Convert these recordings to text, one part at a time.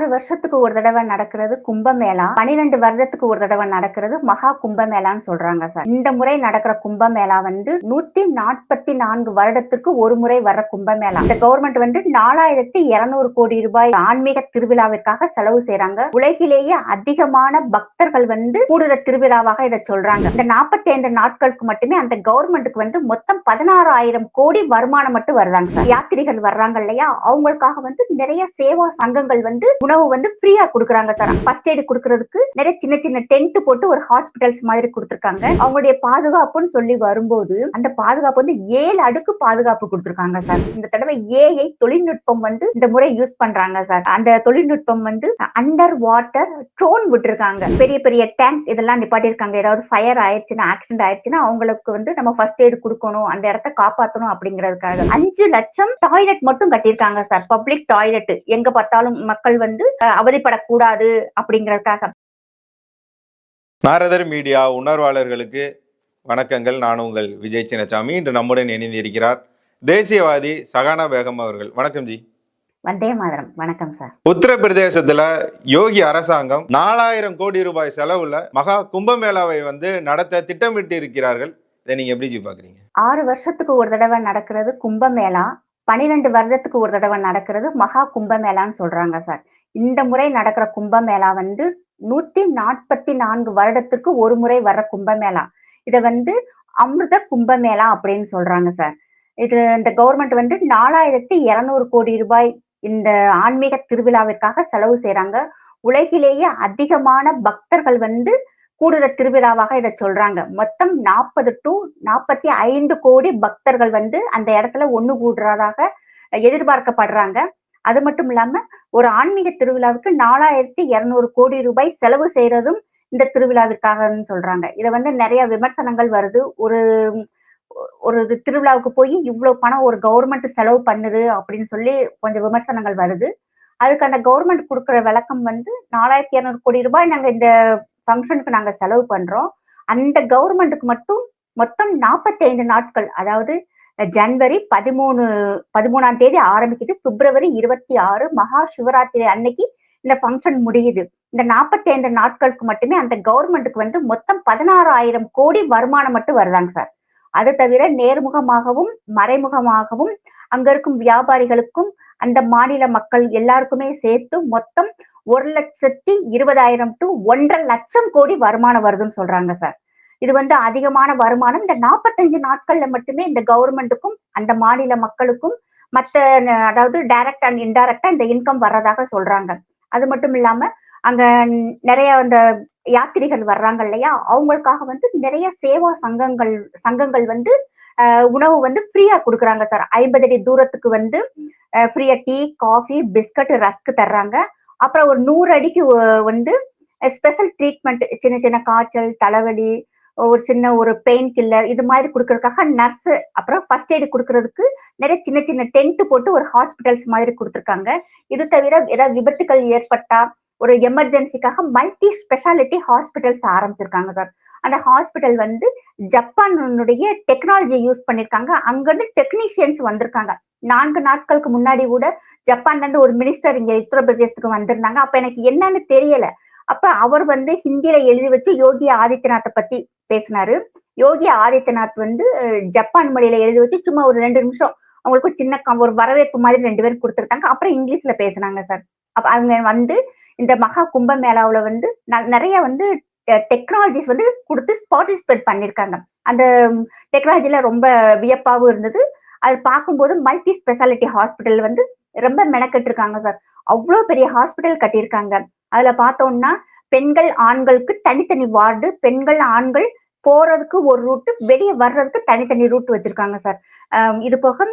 ஆறு வருஷத்துக்கு ஒரு தடவை நடக்கிறது கும்பமேளா பனிரெண்டு வருடத்துக்கு ஒரு தடவை நடக்கிறது மகா கும்பமேளான்னு சொல்றாங்க சார். இந்த முறை நடக்கிற கும்பமேளா வந்து நூத்தி நாற்பத்தி நான்கு வருடத்துக்கு ஒரு முறை வர்ற கும்பமேளா. இந்த கவர்மெண்ட் வந்து நாலாயிரத்தி இருநூறு கோடி ரூபாய் ஆன்மீக திருவிழாவிற்காக செலவு செய்யறாங்க உலகிலேயே அதிகமான பக்தர்கள் வந்து கூடுற திருவிழாவாக இதை சொல்றாங்க. இந்த நாற்பத்தி ஐந்து நாட்களுக்கு மட்டுமே அந்த கவர்மெண்ட்டுக்கு வந்து மொத்தம் பதினாறாயிரம் கோடி வருமானம் மட்டும் வர்றாங்க யாத்திரிகள் வர்றாங்க இல்லையா? அவங்களுக்காக வந்து நிறைய சேவா சங்கங்கள் வந்து உணவு வந்து ஃப்ரீயா கொடுக்குறாங்க சார் ஃபர்ஸ்ட் எய்டு கொடுக்கறதுக்கு நிறைய சின்ன சின்ன டென்ட் போட்டு ஒரு ஹாஸ்பிட்டல்ஸ் மாதிரி கொடுத்துருக்காங்க. அவங்களுடைய பாதுகாப்புன்னு சொல்லி வரும்போது அந்த பாதுகாப்பு வந்து ஏழு அடுக்கு பாதுகாப்பு கொடுத்துருக்காங்க சார். இந்த தடவை ஏஐ தொழில்நுட்பம் வந்து இந்த முறை யூஸ் பண்றாங்க சார். அந்த தொழில்நுட்பம் வந்து அண்டர் வாட்டர் ட்ரோன் விட்டுருக்காங்க. பெரிய பெரிய டேங்க் இதெல்லாம் நிப்பாட்டியிருக்காங்க. ஏதாவது ஃபயர் ஆயிடுச்சுன்னா ஆக்சிடென்ட் ஆயிடுச்சுன்னா அவங்களுக்கு வந்து நம்ம ஃபர்ஸ்ட் எய்டு கொடுக்கணும் அந்த இடத்த காப்பாற்றணும் அப்படிங்கிறதுக்காக. அஞ்சு லட்சம் டாய்லெட் மட்டும் கட்டியிருக்காங்க சார். பப்ளிக் டாய்லெட் எங்க பார்த்தாலும் மக்கள் வந்து அஹ், அவதிப்படக்கூடாது அப்படிங்கறதுக்காக. நாரதர் மீடியா உணர்வாளர்களுக்கு வணக்கங்கள். நான் உங்கள் விஜய் சின்னசாமி. இன்று நம்முடன் இணைந்திருக்கிறார் தேசியவாதி சகானா பேகம் அவர்கள். வணக்கம் ஜி. வந்தே மாதரம். வணக்கம் சார். உத்தரப்பிரதேசத்துல யோகி அரசாங்கம் நாலாயிரம் கோடி ரூபாய் செலவுல மகா கும்பமேளாவை வந்து நடத்த திட்டமிட்டு இருக்கிறார்கள் இதை நீங்க எப்படி ஜி பாக்குறீங்க ஆறு வருஷத்துக்கு ஒரு தடவை நடக்கிறது கும்பமேளா. பனிரெண்டு வருடத்துக்கு ஒரு தடவை நடக்கிறது மகா கும்பமேளான்னு சொல்றாங்க சார். இந்த முறை நடக்கிற கும்பமேளா வந்து நூத்தி நாற்பத்தி நான்கு வருடத்துக்கு ஒரு முறை வர்ற கும்பமேளா. இதை வந்து அமிர்த கும்பமேளா அப்படின்னு சொல்றாங்க சார். இது இந்த கவர்மெண்ட் வந்து நாலாயிரத்தி இருநூறு கோடி ரூபாய் இந்த ஆன்மீக திருவிழாவிற்காக செலவு செய்யறாங்க உலகிலேயே அதிகமான பக்தர்கள் வந்து கூடுற திருவிழாவாக இதை சொல்றாங்க. மொத்தம் நாற்பது டு நாற்பத்தி ஐந்து கோடி பக்தர்கள் வந்து அந்த இடத்துல ஒண்ணு கூடுறதாக எதிர்பார்க்கப்படுறாங்க. அது மட்டும் இல்லாம ஒரு ஆன்மீக திருவிழாவுக்கு நாலாயிரத்தி இருநூறு கோடி ரூபாய் செலவு செய்யறதும் இந்த திருவிழாவிற்காகன்னு சொல்றாங்க. இதை வந்து நிறைய விமர்சனங்கள் வருது. ஒரு ஒரு திருவிழாவுக்கு போய் இவ்வளவு பணம் ஒரு கவர்மெண்ட் செலவு பண்ணுது அப்படின்னு சொல்லி கொஞ்சம் விமர்சனங்கள் வருது. அதுக்கு அந்த கவர்மெண்ட் கொடுக்குற விளக்கம் வந்து நாலாயிரத்தி இரநூறு கோடி ரூபாய் நாங்க இந்த ஃபங்க்ஷனுக்கு நாங்க செலவு பண்றோம். அந்த கவர்மெண்ட்டுக்கு மட்டும் மொத்தம் நாற்பத்தி ஐந்து நாட்கள் அதாவது ஜனவரி பதிமூணு பதிமூணாம் தேதி ஆரம்பிக்குது. பிப்ரவரி இருபத்தி ஆறு மகா சிவராத்திரி அன்னைக்கு இந்த ஃபங்க்ஷன் முடியுது. இந்த நாற்பத்தி ஐந்து நாட்களுக்கு மட்டுமே அந்த கவர்மெண்ட்டுக்கு வந்து மொத்தம் பதினாறாயிரம் கோடி வருமானம் மட்டும் வருதாங்க சார். அது தவிர நேர்முகமாகவும் மறைமுகமாகவும் அங்க இருக்கும் வியாபாரிகளுக்கும் அந்த மாநில மக்கள் எல்லாருக்குமே சேர்த்து மொத்தம் ஒரு லட்சத்தி இருபதாயிரம் டு ஒன்றரை லட்சம் கோடி வருமானம் வருதுன்னு சொல்றாங்க சார். இது வந்து அதிகமான வருமானம். இந்த நாற்பத்தஞ்சு நாட்கள்ல மட்டுமே இந்த கவர்மெண்ட்டுக்கும் அந்த மாநில மக்களுக்கும் மற்ற ந- அதாவது டைரக்ட் அண்ட் இன்டைரக்டா இந்த இன்கம் வர்றதாக சொல்றாங்க. அது மட்டும் இல்லாம அங்க நிறைய அந்த யாத்திரிகள் வர்றாங்க இல்லையா? அவங்களுக்காக வந்து நிறைய சேவா சங்கங்கள் சங்கங்கள் வந்து உணவு வந்து ஃப்ரீயா கொடுக்குறாங்க சார் ஐம்பது அடி தூரத்துக்கு வந்து ஃப்ரீயா டீ காஃபி பிஸ்கட் ரஸ்க் தர்றாங்க. அப்புறம் ஒரு நூறு அடிக்கு வந்து ஸ்பெஷல் ட்ரீட்மெண்ட் சின்ன சின்ன காய்ச்சல் தலைவலி ஒரு சின்ன ஒரு பெயின் கில்லர் இது மாதிரி கொடுக்கறதுக்காக நர்ஸ் அப்புறம் ஃபர்ஸ்ட் எய்டு கொடுக்கறதுக்கு நிறைய சின்ன சின்ன டென்ட் போட்டு ஒரு ஹாஸ்பிட்டல்ஸ் மாதிரி கொடுத்துருக்காங்க. இது தவிர ஏதாவது விபத்துகள் ஏற்பட்டா ஒரு எமர்ஜென்சிக்காக மல்டி ஸ்பெஷாலிட்டி ஹாஸ்பிட்டல்ஸ் ஆரம்பிச்சிருக்காங்க சார் அந்த ஹாஸ்பிட்டல் வந்து ஜப்பானுடைய டெக்னாலஜி யூஸ் பண்ணிருக்காங்க. அங்கிருந்து டெக்னீஷியன்ஸ் வந்திருக்காங்க. நான்கு நாட்களுக்கு முன்னாடி கூட ஜப்பான்ல இருந்து ஒரு மினிஸ்டர் இங்க உத்தரப்பிரதேசத்துக்கு வந்திருந்தாங்க. அப்ப எனக்கு என்னன்னு தெரியல. அப்ப அவர் வந்து ஹிந்தியில எழுதி வச்சு யோகி ஆதித்யநாத்தை பத்தி பேசினாரு. யோகி ஆதித்யநாத் வந்து ஜப்பான் மொழியில எழுதி வச்சு சும்மா ஒரு ரெண்டு நிமிஷம் அவங்களுக்கு சின்ன கம்- ஒரு வரவேற்பு மாதிரி ரெண்டு பேரும் கொடுத்துருக்காங்க அப்புறம் இங்கிலீஷ்ல பேசுனாங்க சார். அப்ப அவங்க வந்து இந்த மகா கும்ப மேளாவில் வந்து ந- நிறைய வந்து டெக்னாலஜிஸ் வந்து கொடுத்து பார்ட்டிசிபேட் பண்ணியிருக்காங்க. அந்த டெக்னாலஜில ரொம்ப வியப்பாகவும் இருந்தது. அது பார்க்கும்போது மல்டி ஸ்பெஷாலிட்டி ஹாஸ்பிட்டல் வந்து ரொம்ப மெனக்கெட்டு இருக்காங்க சார். அவ்வளோ பெரிய ஹாஸ்பிட்டல் கட்டியிருக்காங்க. அதுல பார்த்தோம்னா பெண்கள் ஆண்களுக்கு தனித்தனி வார்டு பெண்கள் ஆண்கள் போறதுக்கு ஒரு ரூட்டு வெளியே வர்றதுக்கு தனித்தனி ரூட் வச்சிருக்காங்க சார் இது போக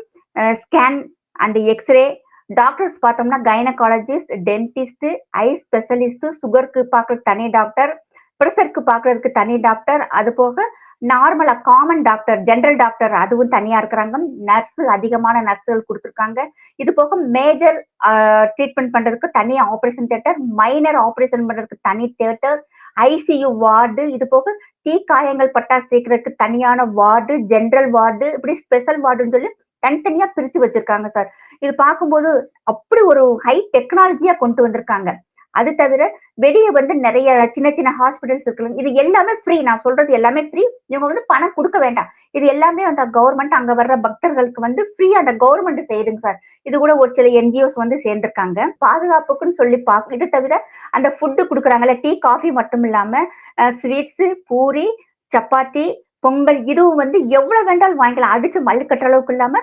ஸ்கேன் அந்த எக்ஸ்ரே டாக்டர்ஸ் பார்த்தோம்னா கைனகாலஜிஸ்ட் டென்டிஸ்ட் ஐ ஸ்பெஷலிஸ்ட் சுகருக்கு பார்க்கறதுக்கு தனி டாக்டர் ப்ரெஷருக்கு பார்க்கறதுக்கு தனி டாக்டர் அது போக நார்மலா காமன் டாக்டர் ஜென்ரல் டாக்டர் அதுவும் தனியா இருக்கிறாங்க. நர்ஸ் அதிகமான நர்ஸுகள் கொடுத்துருக்காங்க. இது போக மேஜர் ட்ரீட்மெண்ட் பண்றதுக்கு தனி ஆபரேஷன் தியேட்டர் மைனர் ஆபரேஷன் பண்றதுக்கு தனி தியேட்டர் ஐசியு வார்டு இது போக தீ காயங்கள் பட்டா சேர்க்கறதுக்கு தனியான வார்டு ஜென்ரல் வார்டு இப்படி ஸ்பெஷல் வார்டுன்னு சொல்லி தனித்தனியா பிரிச்சு வச்சிருக்காங்க சார் இது பார்க்கும்போது அப்படி ஒரு ஹை டெக்னாலஜியா கொண்டு வந்திருக்காங்க. அது தவிர வெளியே வந்து நிறைய சின்ன சின்ன ஹாஸ்பிட்டல்ஸ் இருக்கு இது எல்லாமே ஃப்ரீ நான் சொல்றது எல்லாமே ஃப்ரீ இவங்க வந்து பணம் கொடுக்க வேண்டாம். இது எல்லாமே அந்த கவர்மெண்ட் அங்க வர்ற பக்தர்களுக்கு வந்து ஃப்ரீ அந்த கவர்மெண்ட் செய்யுதுங்க சார். இது கூட ஒரு சில என்ஜிஓஸ் வந்து சேர்ந்திருக்காங்க. பாதுகாப்புக்குன்னு சொல்லி பார்க்க இது தவிர அந்த ஃபுட்டு கொடுக்குறாங்கல்ல டீ காஃபி மட்டும் இல்லாம ஸ்வீட்ஸ் பூரி சப்பாத்தி பொங்கல் இதுவும் வந்து எவ்வளவு வேண்டாலும் வாங்கிக்கலாம். அடிச்சு மல்லு கட்டுற அளவுக்கு இல்லாம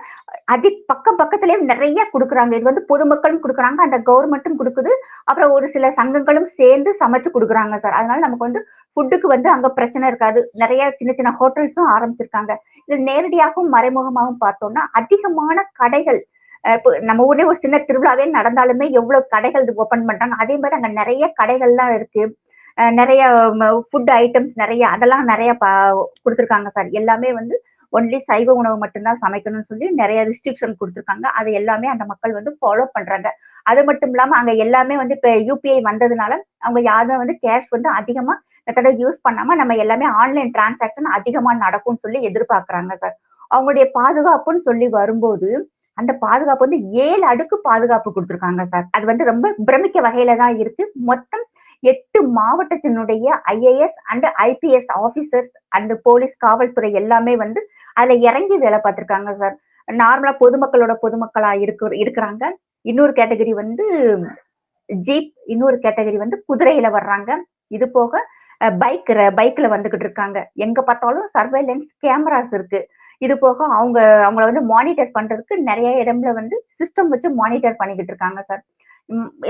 அதி பக்கம் பக்கத்துலயும் நிறைய கொடுக்குறாங்க. இது வந்து பொதுமக்களும் கொடுக்குறாங்க. அந்த கவர்மெண்ட்டும் கொடுக்குது. அப்புறம் ஒரு சில சங்கங்களும் சேர்ந்து சமைச்சு கொடுக்குறாங்க சார். அதனால நமக்கு வந்து ஃபுட்டுக்கு வந்து அங்க பிரச்சனை இருக்காது. நிறைய சின்ன சின்ன ஹோட்டல்ஸும் ஆரம்பிச்சிருக்காங்க. இது நேரடியாகவும் மறைமுகமாகவும் பார்த்தோம்னா அதிகமான கடைகள் இப்போ நம்ம ஊர்லயே ஒரு சின்ன திருவிழாவே நடந்தாலுமே எவ்வளவு கடைகள் ஓபன் பண்றாங்க. அதே மாதிரி அங்க நிறைய கடைகள்லாம் இருக்கு. நிறைய ஃபுட் ஐட்டம்ஸ் நிறைய அதெல்லாம் நிறைய கொடுத்துருக்காங்க சார் எல்லாமே வந்து ஒன்லி சைவ உணவு மட்டும்தான் சமைக்கணும்னு சொல்லி நிறைய ரிஸ்ட்ரிக்ஷன் கொடுத்துருக்காங்க. அது எல்லாமே அந்த மக்கள் வந்து ஃபாலோ பண்றாங்க. அது மட்டும் இல்லாம அங்க எல்லாமே வந்து இப்ப யூபிஐ வந்ததுனால அவங்க யாரும் வந்து கேஷ் வந்து அதிகமா தடவை யூஸ் பண்ணாம நம்ம எல்லாமே ஆன்லைன் டிரான்சாக்ஷன் அதிகமா நடக்கும்னு சொல்லி எதிர்பார்க்கறாங்க சார் அவங்களுடைய பாதுகாப்புன்னு சொல்லி வரும்போது அந்த பாதுகாப்பு வந்து ஏழு அடுக்கு பாதுகாப்பு கொடுத்துருக்காங்க சார் அது வந்து ரொம்ப பிரமிக்க வகையில தான் இருக்கு. மொத்தம் எட்டு மாவட்டத்தினுடைய IAS and IPS officers and police காவல்துறை எல்லாமே வந்து அதுல இறங்கி வேலை பார்த்திருக்காங்க சார் நார்மலா பொதுமக்களோட பொதுமக்களா இருக்கு இருக்கிறாங்க. இன்னொரு கேட்டகரி வந்து ஜீப் இன்னொரு கேட்டகரி வந்து குதிரையில வர்றாங்க. இது போக பைக் பைக்ல வந்துகிட்டு இருக்காங்க. எங்க பார்த்தாலும் சர்வைலன்ஸ் கேமராஸ் இருக்கு. இது போக அவங்க அவங்கள வந்து மானிட்டர் பண்றதுக்கு நிறைய இடம்ல வந்து சிஸ்டம் வச்சு மானிட்டர் பண்ணிக்கிட்டு இருக்காங்க சார்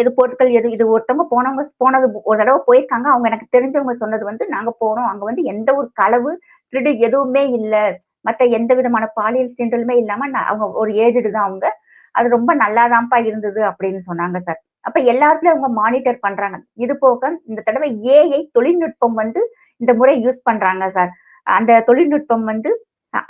இது பொருட்கள் எது இது ஒருத்தவங்க போனவங்க போனது ஒரு தடவை போயிருக்காங்க. அவங்க எனக்கு தெரிஞ்சவங்க சொன்னது வந்து நாங்க போனோம். அங்க வந்து எந்த ஒரு களவு திருடு எதுவுமே இல்லை. மற்ற எந்த விதமான பாலியல் சீண்டலுமே இல்லாம அவங்க ஒரு ஏஜ்டு தான் அவங்க. அது ரொம்ப நல்லாதான்ப்பா இருந்தது அப்படின்னு சொன்னாங்க சார் அப்ப எல்லாத்துலயும் அவங்க மானிட்டர் பண்றாங்க. இது போக இந்த தடவை ஏஐ தொழில்நுட்பம் வந்து இந்த முறை யூஸ் பண்றாங்க சார் அந்த தொழில்நுட்பம் வந்து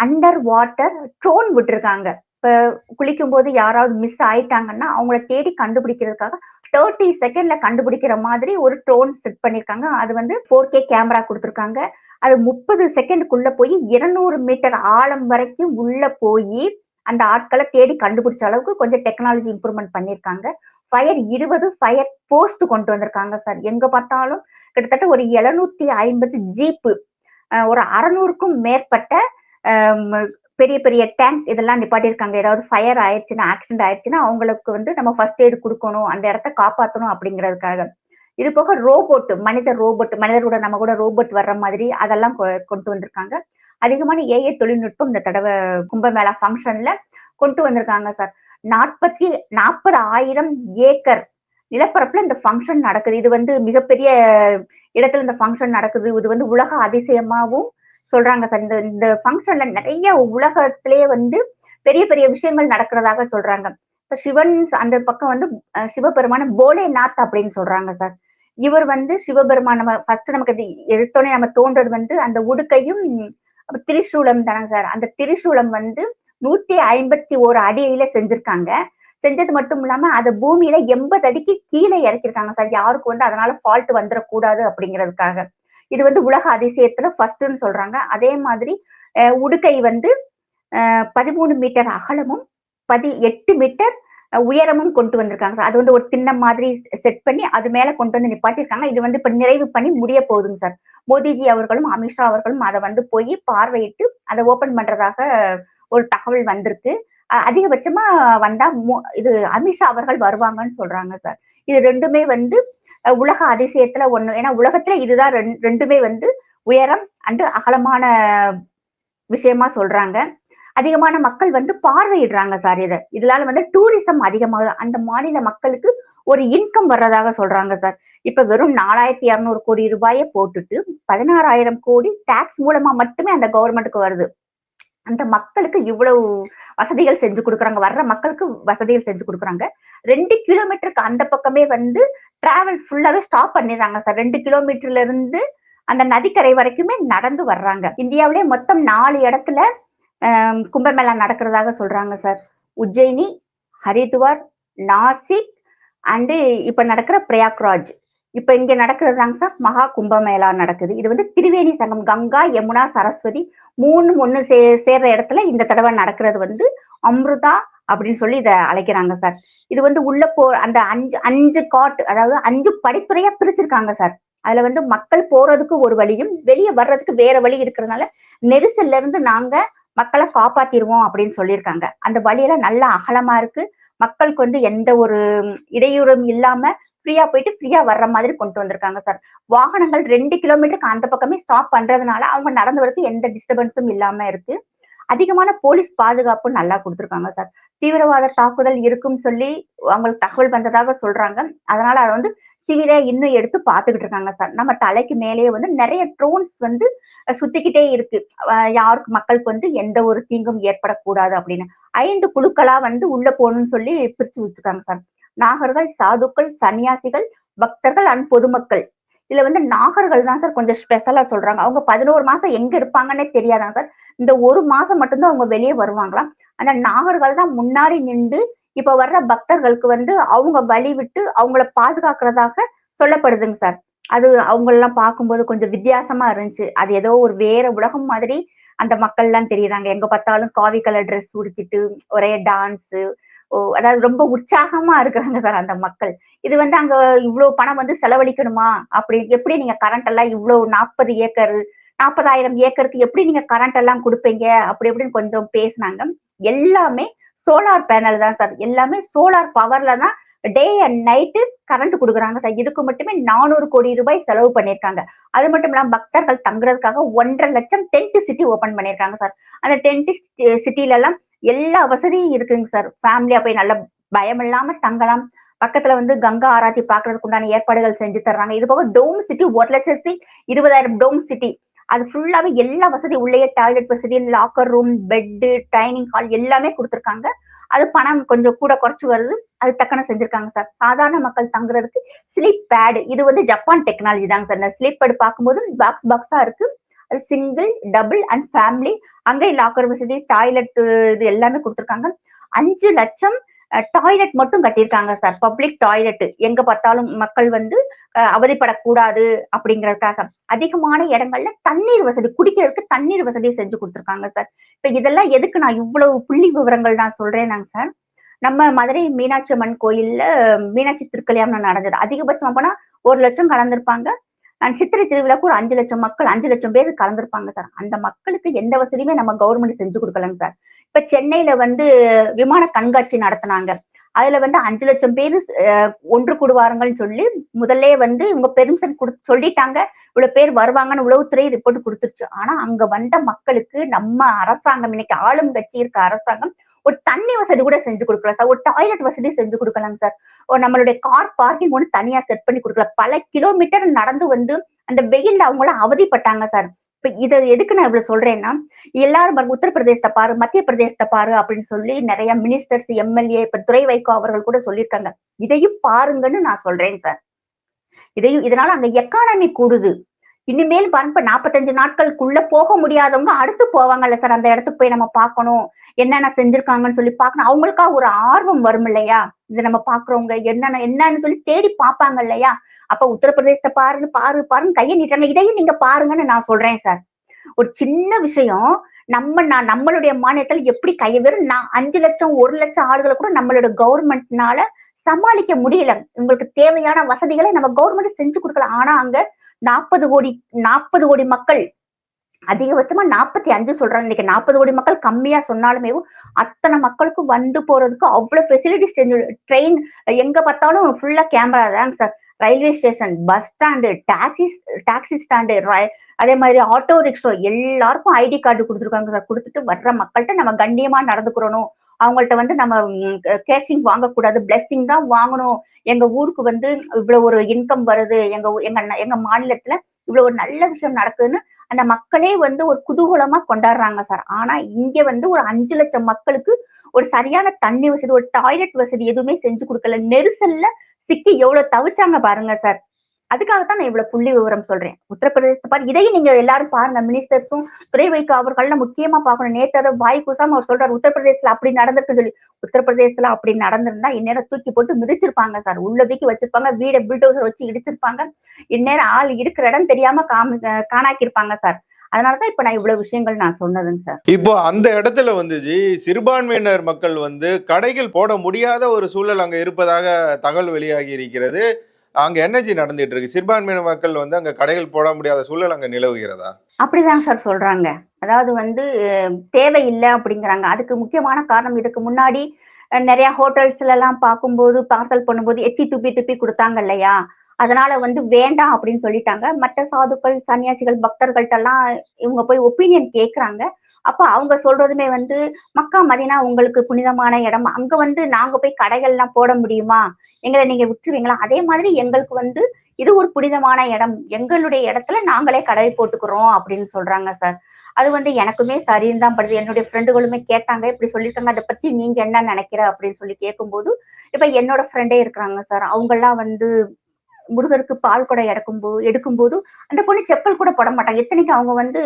அண்டர் வாட்டர் ட்ரோன் விட்டுருக்காங்க. இப்ப குளிக்கும் போது யாராவது மிஸ் ஆயிட்டாங்கன்னா அவங்கள தேடி கண்டுபிடிக்கிறதுக்காக தேர்ட்டி செகண்ட்ல கண்டுபிடிக்கிற மாதிரி ஒரு ட்ரோன் செட் பண்ணிருக்காங்க. அது வந்து ஃபோர் கே கேமரா கொடுத்துருக்காங்க. அது முப்பது செகண்டுக்குள்ள போய் இருநூறு மீட்டர் ஆழம் வரைக்கும் உள்ள போய் அந்த ஆட்களை தேடி கண்டுபிடிச்ச அளவுக்கு கொஞ்சம் டெக்னாலஜி இம்ப்ரூவ்மெண்ட் பண்ணிருக்காங்க. ஃபயர் இருபது ஃபயர் போஸ்ட் கொண்டு வந்திருக்காங்க சார் எங்க பார்த்தாலும் கிட்டத்தட்ட ஒரு எழுநூத்தி ஐம்பது ஜீப்பு ஒரு அறநூறுக்கும் மேற்பட்ட பெரிய பெரிய டேங்க் இதெல்லாம் நிப்பாட்டியிருக்காங்க. ஏதாவது ஃபயர் ஆயிடுச்சுன்னா ஆக்சிடென்ட் ஆயிடுச்சுன்னா அவங்களுக்கு வந்து நம்ம ஃபர்ஸ்ட் எய்டு கொடுக்கணும். அந்த இடத்த காப்பாற்றணும் அப்படிங்கிறதுக்காக. இது போக ரோபோட் மனித ரோபோட் மனிதரோட நம்ம கூட ரோபோட் வர்ற மாதிரி அதெல்லாம் கொண்டு வந்திருக்காங்க. அதிகமான ஏஐ தொழில்நுட்பம் இந்த தடவை கும்பமேளா ஃபங்க்ஷன்ல கொண்டு வந்திருக்காங்க சார் நாற்பத்தி நாற்பது ஆயிரம் ஏக்கர் நிலப்பரப்புல இந்த ஃபங்க்ஷன் நடக்குது. இது வந்து மிகப்பெரிய இடத்துல இந்த ஃபங்க்ஷன் நடக்குது. இது வந்து உலக அதிசயமாகவும் சொல்றாங்க சார். இந்த இந்த ஃபங்க்ஷன்ல நிறைய உலகத்திலேயே வந்து பெரிய பெரிய விஷயங்கள் நடக்கிறதாக சொல்றாங்க. இப்ப சிவன் அந்த பக்கம் வந்து சிவபெருமான போலேநாத் அப்படின்னு சொல்றாங்க சார். இவர் வந்து சிவபெருமான் நம்ம ஃபர்ஸ்ட் நமக்கு இது எடுத்தோடனே நம்ம தோன்றது வந்து அந்த உடுக்கையும் திரிசூலம் தானே சார். அந்த திரிசூலம் வந்து நூத்தி ஐம்பத்தி ஒரு அடியில செஞ்சிருக்காங்க. செஞ்சது மட்டும் இல்லாம அதை பூமியில எண்பது அடிக்கு கீழே இறக்கிருக்காங்க சார். யாருக்கும் வந்து அதனால ஃபால்ட் வந்துடக்கூடாது அப்படிங்கிறதுக்காக. இது வந்து உலக அதிசயத்துல ஃபர்ஸ்ட்னு சொல்றாங்க. அதே மாதிரி உடுக்கை வந்து பதிமூணு மீட்டர் அகலமும் பதி எட்டு மீட்டர் உயரமும் கொண்டு வந்திருக்காங்க சார். அது வந்து ஒரு தின்ன மாதிரி செட் பண்ணி அது மேல கொண்டு வந்து நிப்பாட்டிருக்காங்க இது வந்து இப்ப நிறைவு பண்ணி முடிய போகுதுங்க சார். மோடிஜி அவர்களும் அமித்ஷா அவர்களும் அதை வந்து போய் பார்வையிட்டு அதை ஓபன் பண்றதாக ஒரு தகவல் வந்திருக்கு. அதிகபட்சமா வந்தா இது அமித்ஷா அவர்கள் வருவாங்கன்னு சொல்றாங்க சார். இது ரெண்டுமே வந்து உலக அதிசயத்துல ஒண்ணு. ஏன்னா உலகத்துல இதுதான் ரெண்டுமே வந்து உயரம் அண்டு அகலமான விஷயமா சொல்றாங்க. அதிகமான மக்கள் வந்து பார்வையிடுறாங்க சார் இதை. இதனால வந்து டூரிசம் அதிகமாக அந்த மாநில மக்களுக்கு ஒரு இன்கம் வர்றதாக சொல்றாங்க சார். இப்ப வெறும் நாலாயிரத்தி இரநூறு கோடி ரூபாயை போட்டுட்டு பதினாறாயிரம் கோடி டாக்ஸ் மூலமா மட்டுமே அந்த கவர்மெண்ட்டுக்கு வருது. அந்த மக்களுக்கு இவ்வளவு வசதிகள் செஞ்சு கொடுக்குறாங்க. வர்ற மக்களுக்கு வசதிகள் செஞ்சு கொடுக்குறாங்க. ரெண்டு கிலோமீட்டருக்கு அந்த பக்கமே வந்து டிராவல் ஃபுல்லாவே ஸ்டாப் பண்ணிடுறாங்க சார். ரெண்டு கிலோமீட்டர்ல இருந்து அந்த நதிக்கரை வரைக்குமே நடந்து வர்றாங்க. இந்தியாவிலே மொத்தம் நாலு இடத்துல கும்பமேளா நடக்கிறதாக சொல்றாங்க சார். உஜ்ஜயினி ஹரித்வார் நாசிக் அண்டு இப்ப நடக்கிற பிரயாக்ராஜ். இப்ப இங்க நடக்கிறதாங்க சார் மகா கும்பமேளா நடக்குது. இது வந்து திரிவேணி சங்கம் கங்கா யமுனா சரஸ்வதி மூணு ஒண்ணு சே சேர்ற இடத்துல இந்த தடவை நடக்கிறது வந்து அம்ருதா அப்படின்னு சொல்லி இதை அழைக்கிறாங்க சார். இது வந்து உள்ள போ அந்த அஞ்சு அஞ்சு காட் அதாவது அஞ்சு படித்துறையா பிரிச்சிருக்காங்க சார். அதுல வந்து மக்கள் போறதுக்கு ஒரு வழியும் வெளியே வர்றதுக்கு வேற வழி இருக்கிறதுனால நெரிசல்ல இருந்து நாங்க மக்களை காப்பாத்திடுவோம் அப்படின்னு சொல்லியிருக்காங்க. அந்த வழியெல்லாம் நல்லா அகலமா இருக்கு. மக்களுக்கு வந்து எந்த ஒரு இடையூறும் இல்லாம ஃப்ரீயா போயிட்டு ஃப்ரீயா வர்ற மாதிரி கொண்டு வந்திருக்காங்க சார் வாகனங்கள் ரெண்டு கிலோமீட்டருக்கு அந்த பக்கமே ஸ்டாப் பண்றதுனால அவங்க நடந்து வரதுக்கு எந்த டிஸ்டர்பன்ஸும் இல்லாம இருக்கு. அதிகமான போலீஸ் பாதுகாப்பு நல்லா கொடுத்துருக்காங்க சார் தீவிரவாத தாக்குதல் இருக்கும் சொல்லி அவங்களுக்கு தகவல் வந்ததாக சொல்றாங்க. அதனால அதை வந்து சிவிலே இன்னும் எடுத்து பார்த்துக்கிட்டு இருக்காங்க சார் நம்ம தலைக்கு மேலேயே வந்து நிறைய ட்ரோன்ஸ் வந்து சுத்திக்கிட்டே இருக்கு. யாருக்கு மக்களுக்கு வந்து எந்த ஒரு தீங்கும் ஏற்படக்கூடாது அப்படின்னு. ஐந்து குழுக்களா வந்து உள்ள போகணும்னு சொல்லி பிரிச்சு விட்டுருக்காங்க சார் நாகர்கள் சாதுக்கள் சன்னியாசிகள் பக்தர்கள் அண்ட் பொதுமக்கள். இதுல வந்து நாகர்கள் தான் சார் கொஞ்சம் ஸ்பெஷலா சொல்றாங்க. அவங்க பதினோரு மாசம் எங்க இருப்பாங்கன்னே தெரியாதாங்க சார்? இந்த ஒரு மாசம் மட்டும்தான் அவங்க வெளியே வருவாங்களாம். ஆனா நாகர்கள் தான் முன்னாடி நின்று இப்ப வர்ற பக்தர்களுக்கு வந்து அவங்க வழி விட்டு அவங்கள பாதுகாக்கிறதாக சொல்லப்படுதுங்க சார். அது அவங்களெல்லாம் பார்க்கும்போது கொஞ்சம் வித்தியாசமா இருந்துச்சு. அது ஏதோ ஒரு வேற உலகம் மாதிரி அந்த மக்கள் எல்லாம் தெரியுறாங்க. எங்க பார்த்தாலும் காவி கலர் ட்ரெஸ் உடுத்திட்டு ஒரே டான்ஸ் அதாவது ரொம்ப உற்சாகமா இருக்கிறாங்க சார் அந்த மக்கள். இது வந்து அங்க இவ்வளவு பணம் வந்து செலவழிக்கணுமா? அப்படி எப்படி நீங்க கரண்ட் எல்லாம் இவ்வளவு நாற்பது ஏக்கர் நாற்பதாயிரம் ஏக்கருக்கு எப்படி நீங்க கரண்ட் எல்லாம் கொடுப்பீங்க? அப்படி எப்படின்னு கொஞ்சம் பேசினாங்க. எல்லாமே சோலார் பேனல் தான் சார். எல்லாமே சோலார் பவர்ல தான் டே அண்ட் நைட்டு கரண்ட் கொடுக்குறாங்க சார். இதுக்கு மட்டுமே நானூறு கோடி ரூபாய் செலவு பண்ணியிருக்காங்க. அது மட்டும் இல்லாமல் பக்தர்கள் தங்குறதுக்காக ஒன்றரை லட்சம் டென்ட் சிட்டி ஓபன் பண்ணியிருக்காங்க சார். அந்த டென்ட் சிட்டிலெல்லாம் எல்லா வசதியும் இருக்குங்க சார். ஃபேமிலியா போய் நல்ல பயம் இல்லாம தங்கலாம். பக்கத்துல வந்து கங்கா ஆராய்ச்சி பாக்குறதுக்கு உண்டான ஏற்பாடுகள் செஞ்சு தர்றாங்க. இது போக டோம் சிட்டி ஒரு லட்சத்தி இருபதாயிரம் டோம் சிட்டி. அது ஃபுல்லாவே எல்லா வசதி உள்ளேயே டாய்லெட் வசதி locker room bed dining hall எல்லாமே கொடுத்துருக்காங்க. அது பணம் கொஞ்சம் கூட குறைச்சு வருது. அது தக்கன செஞ்சிருக்காங்க சார். சாதாரண மக்கள் தங்குறதுக்கு ஸ்லீப் பேடு இது வந்து ஜப்பான் டெக்னாலஜி தாங்க சார். இந்த ஸ்லீப் பேடு பார்க்கும்போது பாக்ஸ் பாக்ஸா இருக்கு. சிங்கிள் டபுள் அண்ட் ஃபேமிலி அங்கே லாக்கர் வசதி டாய்லெட் இது எல்லாமே கொடுத்துருக்காங்க. அஞ்சு லட்சம் டாய்லெட் மட்டும் கட்டியிருக்காங்க சார் பப்ளிக் டாய்லெட் எங்க பார்த்தாலும் மக்கள் வந்து அவதிப்படக்கூடாது அப்படிங்கறதுக்காக. அதிகமான இடங்கள்ல தண்ணீர் வசதி குடிக்கிறதுக்கு தண்ணீர் வசதி செஞ்சு கொடுத்துருக்காங்க சார் இப்ப இதெல்லாம் எதுக்கு நான் இவ்வளவு புள்ளி விவரங்கள் நான் சொல்றேனாங்க சார் நம்ம மதுரை மீனாட்சி அம்மன் கோயில்ல மீனாட்சி திருக்கல்யாணம் நடந்தது. அதிகபட்சமா போனா ஒரு லட்சம் கலந்திருப்பாங்க. சித்திரை திருவிழாக்கு ஒரு அஞ்சு லட்சம் மக்கள் அஞ்சு லட்சம் பேர் கலந்துருப்பாங்க சார். அந்த மக்களுக்கு எந்த வசதியுமே நம்ம கவர்மெண்ட் செஞ்சு கொடுக்கலங்க சார். இப்ப சென்னையில வந்து விமான கண்காட்சி நடத்தினாங்க. அதுல வந்து அஞ்சு லட்சம் பேர் ஒன்று கூடுவாருங்கள்னு சொல்லி முதல்ல வந்து இவங்க பெருமிஷன் கொடு சொல்லிட்டாங்க. இவ்வளவு பேர் வருவாங்கன்னு உளவுத்துறை ரிப்போர்ட் கொடுத்துருச்சு. ஆனா அங்க வந்த மக்களுக்கு நம்ம அரசாங்கம் இன்னைக்கு ஆளும் கட்சி இருக்க அரசாங்கம் ஒரு தண்ணி வசதி கூட செஞ்சு கொடுக்கலாம் சார். ஒரு டாய்லெட் வசதி செஞ்சு கொடுக்கலாம் சார். நம்மளுடைய கார் பார்க்கிங் ஒன்று தனியா செட் பண்ணி கொடுக்கலாம். பல கிலோமீட்டர் நடந்து வந்து அந்த வெயில்ல அவங்களாம் அவதிப்பட்டாங்க சார். இப்ப இதை எதுக்கு நான் இவ்வளவு சொல்றேன்னா எல்லாரும் உத்தரப்பிரதேசத்தை பாரு மத்திய பிரதேசத்தை பாரு அப்படின்னு சொல்லி நிறைய மினிஸ்டர்ஸ் எம்எல்ஏ இப்ப துறை வைகோ அவர்கள் கூட சொல்லியிருக்காங்க. இதையும் பாருங்கன்னு நான் சொல்றேன் சார். இதையும் இதனால அங்க எக்கானமி கூடுது. இனிமேல் பண்பு நாற்பத்தஞ்சு நாட்களுக்குள்ள போக முடியாதவங்க அடுத்து போவாங்கல்ல சார். அந்த இடத்துக்கு போய் நம்ம பார்க்கணும். என்னென்ன செஞ்சிருக்காங்கன்னு சொல்லி பார்க்கணும். அவங்களுக்கா ஒரு ஆர்வம் வரும் இல்லையா? இது நம்ம பாக்குறவங்க என்னென்ன என்னன்னு சொல்லி தேடி பார்ப்பாங்க இல்லையா? அப்ப உத்தரப்பிரதேசத்தை பாருன்னு பாரு பாருன்னு கையை நீட்டாங்க இதையும் நீங்க பாருங்கன்னு நான் சொல்றேன் சார். ஒரு சின்ன விஷயம் நம்ம நான் நம்மளுடைய மாநிலத்தில் எப்படி கையை வெறும் நான் அஞ்சு லட்சம் ஒரு லட்சம் ஆளுகளை கூட நம்மளோட கவர்மெண்ட்னால சமாளிக்க முடியல. உங்களுக்கு தேவையான வசதிகளை நம்ம கவர்மெண்ட் செஞ்சு கொடுக்கலாம் ஆனா அங்க நாற்பது கோடி நாற்பது கோடி மக்கள் அதிகபட்சமா நாற்பத்தி அஞ்சு சொல்றாங்க. இன்னைக்கு நாற்பது கோடி மக்கள் கம்மியா சொன்னாலுமே அத்தனை மக்களுக்கும் வந்து போறதுக்கு அவ்வளவு ஃபெசிலிட்டிஸ் செஞ்சு ட்ரெயின் எங்க பார்த்தாலும் ஃபுல்லா கேமரா தாங்க sir railway station bus stand taxi taxi stand அதே மாதிரி ஆட்டோ ரிக்ஷா எல்லாருக்கும் ஐடி கார்டு கொடுத்துருக்காங்க சார் கொடுத்துட்டு வர்ற மக்கள்கிட்ட நம்ம கண்ணியமா நடந்துக்கிறணும். அவங்கள்ட்ட வந்து நம்ம கேஷிங் வாங்கக்கூடாது. பிளெஸ்ஸிங் தான் வாங்கணும். எங்க ஊருக்கு வந்து இவ்வளவு ஒரு இன்கம் வருது. எங்க எங்க எங்க மாநிலத்துல இவ்வளவு ஒரு நல்ல விஷயம் நடக்குதுன்னு அந்த மக்களே வந்து ஒரு குதூகூலமா கொண்டாடுறாங்க சார். ஆனா இங்க வந்து ஒரு அஞ்சு லட்சம் மக்களுக்கு ஒரு சரியான தண்ணி வசதி ஒரு டாய்லெட் வசதி எதுவுமே செஞ்சு கொடுக்கல. நெரிசல்ல சிக்கி எவ்வளவு தவிச்சாங்க பாருங்க சார். அதுக்காகத்தான் நான் இவ்வளவு புள்ளி விவரம் சொல்றேன். உத்தரப்பிரதேசத்தை பாரு இதையும் நீங்க எல்லாரும் பாருங்க. மினிஸ்டர்ஸும் துறை வைக்க அவர்கள்லாம் முக்கியமா பார்க்கணும். நேற்று அதை வாய் குசாம அவர் சொல்றாரு உத்தரப்பிரதேசத்துல அப்படி நடந்திருக்கு சொல்லி. உத்தரப்பிரதேசத்துல அப்படி நடந்திருந்தா இந்நேரம் தூக்கி போட்டு மிதிச்சிருப்பாங்க சார். உள்ள தூக்கி வச்சிருப்பாங்க வீடை பில்டோசர் வச்சு இடிச்சிருப்பாங்க. இந்நேரம் ஆள் இருக்கிற இடம் தெரியாம காமி காணாக்கிருப்பாங்க சார். அதனாலதான் இப்ப நான் இவ்வளவு விஷயங்கள் நான் சொன்னதுங்க சார். இப்போ அந்த இடத்துல வந்து ஜி சிறுபான்மையினர் மக்கள் வந்து கடைகள் போட முடியாத ஒரு சூழல் அங்க இருப்பதாக தகவல் வெளியாகி இருக்கிறது. அங்க என்ன நடந்துட்டு இருக்கு சிறுபான்மையின மக்கள் வந்து அங்க கடைகள் போட முடியாத சூழல் அங்க நிலவுகிறதா? அப்படிதான் சார் சொல்றாங்க. அதாவது வந்து தேவையில்லை அப்படிங்கிறாங்க. அதுக்கு முக்கியமான காரணம் இதுக்கு முன்னாடி நிறைய ஹோட்டல்ஸ்ல எல்லாம் பார்க்கும்போது பார்சல் பண்ணும்போது எச்சி துப்பி துப்பி கொடுத்தாங்க இல்லையா? அதனால வந்து வேண்டாம் அப்படின்னு சொல்லிட்டாங்க. மற்ற சாதுக்கள் சன்னியாசிகள் பக்தர்கள்ட்ட எல்லாம் இவங்க போய் ஒப்பீனியன் கேக்குறாங்க. அப்ப அவங்க சொல்றதுமே வந்து மக்கா மதினா உங்களுக்கு புனிதமான இடம். அங்க வந்து நாங்க போய் கடைகள்லாம் போட முடியுமா? எங்களை நீங்க விட்டுருவீங்களா? அதே மாதிரி எங்களுக்கு வந்து இது ஒரு புனிதமான இடம். எங்களுடைய இடத்துல நாங்களே கடை போட்டுக்கிறோம் அப்படின்னு சொல்றாங்க சார். அது வந்து எனக்குமே சரின்னு தான் படுது. என்னுடைய ஃப்ரெண்டுகளுமே கேட்டாங்க இப்படி சொல்லியிருக்காங்க. அதை பத்தி நீங்க என்ன நினைக்கிற அப்படின்னு சொல்லி கேட்கும்போது இப்ப என்னோட ஃப்ரெண்டே இருக்கிறாங்க சார். அவங்கெல்லாம் வந்து முருகருக்கு பால் குடம் எடுக்கும்போது எடுக்கும்போது அந்த பொண்ணு செப்பல் கூட போட மாட்டாங்க. எத்தனைக்கு அவங்க வந்து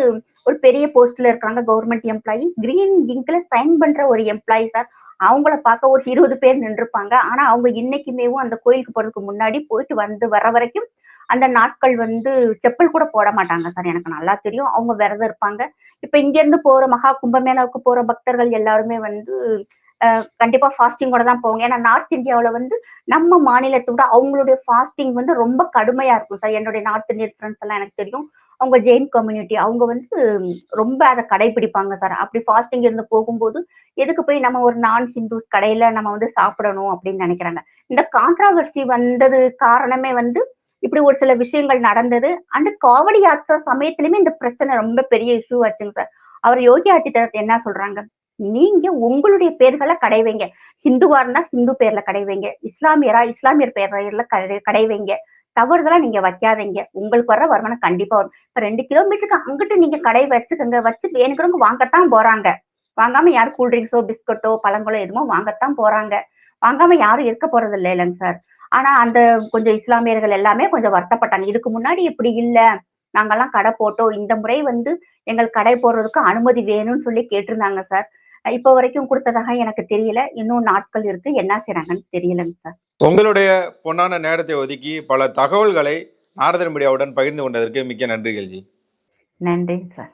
ஒரு பெரிய போஸ்ட்ல இருக்காங்க கவர்மெண்ட் எம்ப்ளாயி கிரீன் இங்க்ல சைன் பண்ற ஒரு எம்ப்ளாயி சார் அவங்கள பார்க்க ஒரு இருபது பேர் நின்றுப்பாங்க. ஆனா அவங்க இன்னைக்குமேவும் அந்த கோயிலுக்கு போறதுக்கு முன்னாடி போயிட்டு வந்து வர வரைக்கும் அந்த நாட்கள் வந்து செப்பல் கூட போட மாட்டாங்க சார் எனக்கு நல்லா தெரியும். அவங்க விரதம் இருப்பாங்க. இப்ப இங்க இருந்து போற மகா கும்பமேளாவுக்கு போற பக்தர்கள் எல்லாருமே வந்து கண்டிப்பா ஃபாஸ்டிங்கோட தான் போவாங்க ஏன்னா நார்த் இந்தியாவில் வந்து நம்ம மாநிலத்தை விட அவங்களுடைய ஃபாஸ்டிங் வந்து ரொம்ப கடுமையா இருக்கும் சார். என்னுடைய நார்த் இந்தியன் ஃப்ரெண்ட்ஸ் எல்லாம் எனக்கு தெரியும். அவங்க ஜெயின் கம்யூனிட்டி அவங்க வந்து ரொம்ப அதை கடைபிடிப்பாங்க சார். அப்படி ஃபாஸ்டிங் இருந்து போகும்போது எதுக்கு போய் நம்ம ஒரு நான் ஹிந்துஸ் கடையில நம்ம வந்து சாப்பிடணும் அப்படின்னு நினைக்கிறாங்க. இந்த கான்ட்ராவர்சி வந்தது காரணமே வந்து இப்படி ஒரு சில விஷயங்கள் நடந்தது. அந்த காவடி யாத்திரை சமயத்திலுமே இந்த பிரச்சனை ரொம்ப பெரிய இஷ்யூ ஆச்சுங்க சார். அவர் யோகி ஆதித்யநாத் என்ன சொல்றாங்க? நீங்க உங்களுடைய பேர்களை கடை வைங்க. ஹிந்துவா இருந்தா ஹிந்து பேர்ல கடைவைங்க இஸ்லாமியரா இஸ்லாமியர் பேர்ல கடை கடை வைங்க. தவறுதலா நீங்க வைக்காதீங்க. உங்களுக்கு வர்ற வருமானம் கண்டிப்பா வரும். இப்ப ரெண்டு கிலோமீட்டருக்கு அங்கிட்டு நீங்க கடை வச்சுக்கோங்க. வச்சு வேணுங்கிறவங்க வாங்கத்தான் போறாங்க. வாங்காம யாரும் கூல்ட்ரிங்க்ஸோ பிஸ்கட்டோ பழங்களோ எதுமோ வாங்கத்தான் போறாங்க. வாங்காம யாரும் இருக்க போறது இல்லை இல்லைங்க சார். ஆனா அந்த கொஞ்சம் இஸ்லாமியர்கள் எல்லாமே கொஞ்சம் வருத்தப்பட்டாங்க. இதுக்கு முன்னாடி இப்படி இல்லை. நாங்கெல்லாம் கடை போட்டோம். இந்த முறை வந்து எங்கள் கடை போடுறதுக்கு அனுமதி வேணும்னு சொல்லி கேட்டிருந்தாங்க சார். இப்போ வரைக்கும் கொடுத்ததாக எனக்கு தெரியல. இன்னும் நாட்கள் இருக்கு. என்ன செய்றாங்கன்னு தெரியலங்க சார். உங்களுடைய பொன்னான நேரத்தை ஒதுக்கி பல தகவல்களை நாரதர் மீடியாவுடன் பகிர்ந்து கொண்டதற்கு மிக்க நன்றிகள் ஜி நன்றிங்க சார்.